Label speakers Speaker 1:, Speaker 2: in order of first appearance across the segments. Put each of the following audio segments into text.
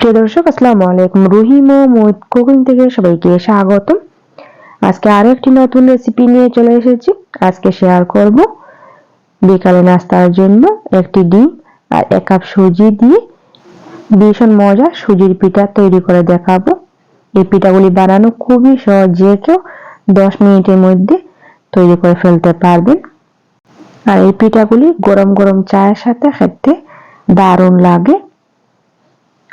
Speaker 1: প্রিয় দর্শক, আসসালামু আলাইকুম। রহিম ও মহিত কুকিং থেকে সবাইকে স্বাগতম। আজকে আরও একটি নতুন রেসিপি নিয়ে চলে এসেছি। আজকে শেয়ার করব বিকালে নাস্তার জন্য একটি ডিম আর এক কাপ সুজি দিয়ে ভীষণ মজা সুজির পিঠা তৈরি করে দেখাবো। এই পিঠাগুলি বানানো খুবই সহজ, যে কেউ দশ মিনিটের মধ্যে তৈরি করে ফেলতে পারবেন। আর এই পিঠাগুলি গরম গরম চায়ের সাথে খেতে দারুণ লাগে।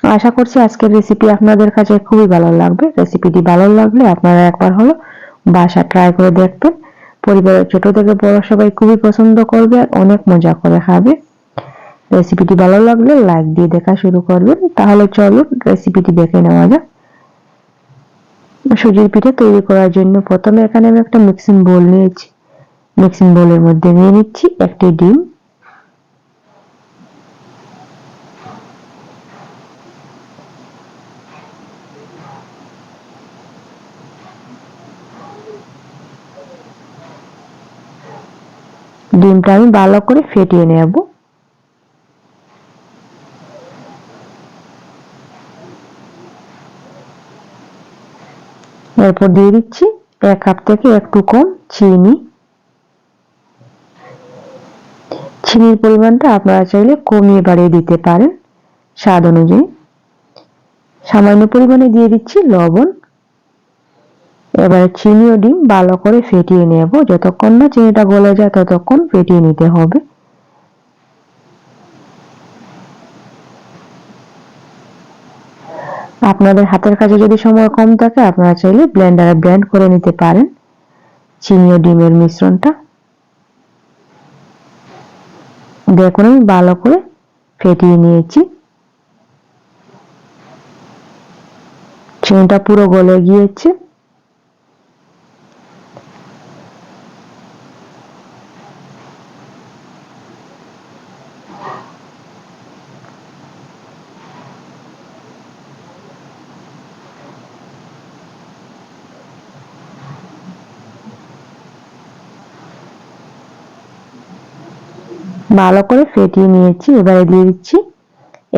Speaker 1: আশা করছি আজকের রেসিপি আপনাদের কাছে খুবই ভালো লাগবে। রেসিপিটি ভালো লাগলে আপনারা একবার হলো বাসা ট্রাই করে দেখবেন। পরিবারের ছোট থেকে বড় সবাই খুবই পছন্দ করবে আর অনেক মজা করে খাবে। রেসিপিটি ভালো লাগলে লাইক দিয়ে দেখা শুরু করবেন। তাহলে চলুন রেসিপিটি দেখে নেওয়া যাক। সুজির পিঠে তৈরি করার জন্য প্রথমে এখানে আমি একটা মিক্সিং বোল নিয়েছি। মিক্সিং বোলের মধ্যে নিয়ে নিচ্ছি একটি ডিম। ডিমটা আমি ভালো করে ফেটিয়ে নেব। এরপর দিয়ে দিচ্ছি এক কাপ থেকে একটু কম চিনি। চিনির পরিমাণটা আপনারা চাইলে কমিয়ে বাড়িয়ে দিতে পারেন স্বাদ অনুযায়ী। সামান্য পরিমাণে দিয়ে দিচ্ছি লবণ। এবারে চিনি ও ডিম ভালো করে ফেটিয়ে নেব। যতক্ষণ না চিনিটা গলে যায়, ততক্ষণ ফেটিয়ে নিতে হবে। আপনাদের হাতের কাছে যদি সময় কম থাকে, আপনারা চাইলে ব্লেন্ডারে ব্লেন্ড করে নিতে পারেন। চিনি ও ডিমের মিশ্রণটা। দেখুন, আমি ভালো করে ফেটিয়ে নিয়েছি। চিনিটা পুরো গলে গিয়েছে। ভালো করে ফেটিয়ে নিয়েছি, এবারে দিয়ে দিচ্ছি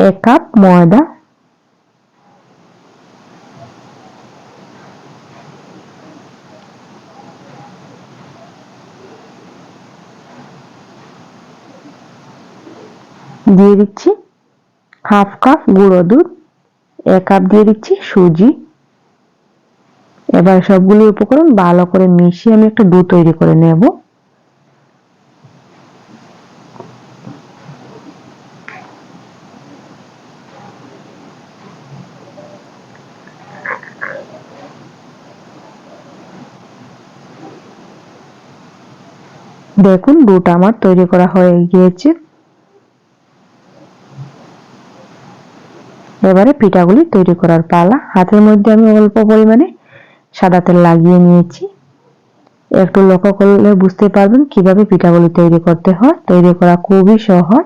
Speaker 1: এক কাপ ময়দা। দিয়ে দিচ্ছি হাফ কাপ গুঁড়ো দুধ, এক কাপ দিয়ে দিচ্ছি সুজি। এবার সবগুলি উপকরণ ভালো করে মিশিয়ে আমি একটা দুধ তৈরি করে নেব। দেখুন, দুটা আমার তৈরি করা হয়ে গিয়েছে। এবারে পিঠাগুলি তৈরি করার পালা। হাতের মধ্যে আমি অল্প পরিমাণে সাদা তেল লাগিয়ে নিয়েছি। একটু লক্ষ্য করলে বুঝতে পারবেন কীভাবে পিঠাগুলি তৈরি করতে হয়। তৈরি করা খুবই সহজ।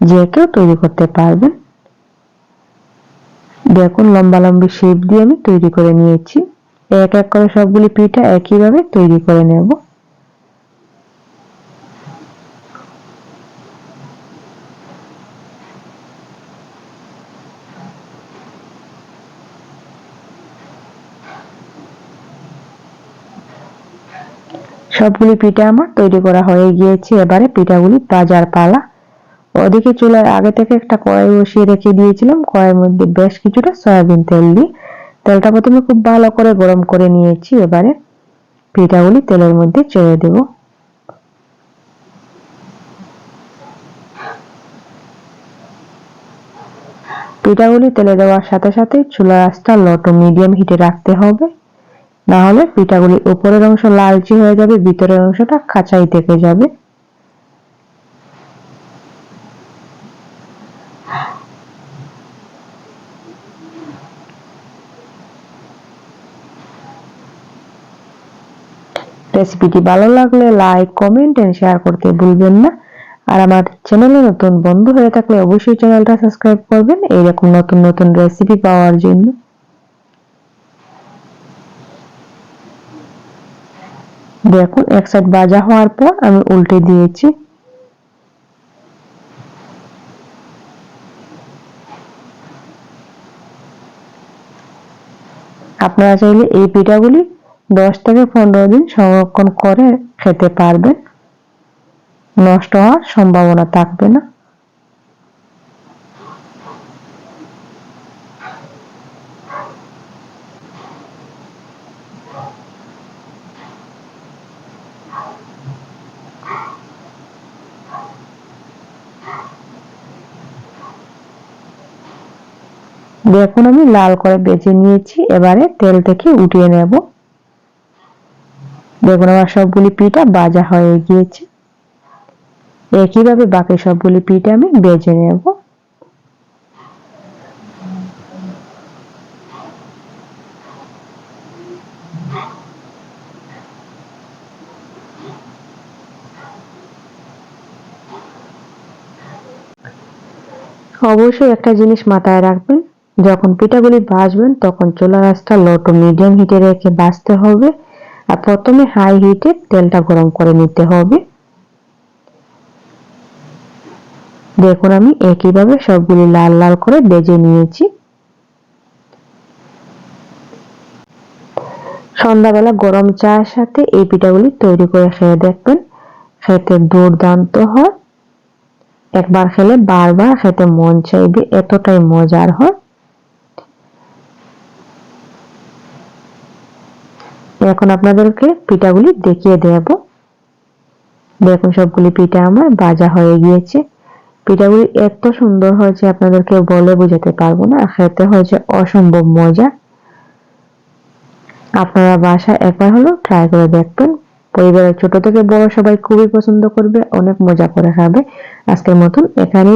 Speaker 1: যে কেউ তৈরি করতে পারবেন। দেখুন, লম্বা লম্বি শেপ দিয়ে আমি তৈরি করে নিয়েছি। এক এক করে সবগুলি পিঠা একইভাবে তৈরি করে নেব। সবগুলি পিঠা আমার তৈরি করা হয়ে গিয়েছে। এবারে পিঠাগুলি বাজার পালা। ওদিকে চুলার আগে থেকে একটা কড়াই বসিয়ে রেখে দিয়েছিলাম। কড়াইয়ের মধ্যে বেশ কিছুটা সয়াবিন তেল দিই তেলটা প্রথমে খুব ভালো করে গরম করে নিয়েছি। এবারে পিঠাগুলি তেলের মধ্যে ছেড়ে দেব। পিঠাগুলি তেলে দেওয়ার সাথে সাথে চুলার আঁচটা লটো মিডিয়াম হিটে রাখতে হবে। না হলে পিঠাগুলি উপরের অংশ লালচে হয়ে যাবে, ভিতরের অংশটা খাঁচাই থেকে যাবে। রেসিপিটি ভালো লাগলে লাইক, কমেন্ট এন্ড শেয়ার করতে ভুলবেন না। আর আমার চ্যানেলে নতুন বন্ধু হয়ে থাকলে অবশ্যই চ্যানেলটা সাবস্ক্রাইব করবেন। এইরকম নতুন নতুন রেসিপি পাওয়ার জন্য। দেখুন, এক সাইড বাজা হওয়ার পর আমি উল্টে দিয়েছি। আপনারা চাইলে এই পিঠাগুলি দশ থেকে পনেরো দিন সংরক্ষণ করে খেতে পারবেন। নষ্ট হওয়ার সম্ভাবনা থাকবে না। দেখুন আমি লাল করে বেজে নিয়েছি, এবারে তেল থেকে উঠিয়ে নেব। দেখুন আমার সবগুলি পিঠা বাজা হয়ে গিয়েছে। একইভাবে বাকি সবগুলি পিঠা আমি বেজে নেব। অবশ্যই একটা জিনিস মাথায় রাখবেন, যখন পিঠাগুলি ভাজবেন, তখন চুলা রাসটা লো টু মিডিয়াম হিটে রেখে ভাজতে হবে। আর প্রথমে হাই হিটে তেলটা গরম করে নিতে হবে। দেখুন আমি একইভাবে সবগুলি লাল লাল করে বেজে নিয়েছি। সন্ধ্যাবেলা গরম চায়ের সাথে এই পিঠাগুলি তৈরি করে খেয়ে দেখবেন, খেতে দুর্দান্ত হয়। একবার খেলে বারবার খেতে মন চাইবে, এতটাই মজার, হয়? এখন আপনাদেরকে পিঠাগুলি দেখিয়ে দেব। দেখুন, সবগুলি পিঠা আমার ভাজা হয়ে গিয়েছে। পিঠাগুলি এত সুন্দর হয়েছে আপনাদেরকে বলে বোঝাতে পারব না খেতে হয়েছে অসম্ভব মজা। আপনারা বাসায় একবার হলো ট্রাই করে দেখবেন পরিবারের ছোট থেকে বড় সবাই খুবই পছন্দ করবে, অনেক মজা করে খাবে। আজকের মতন এখানেই।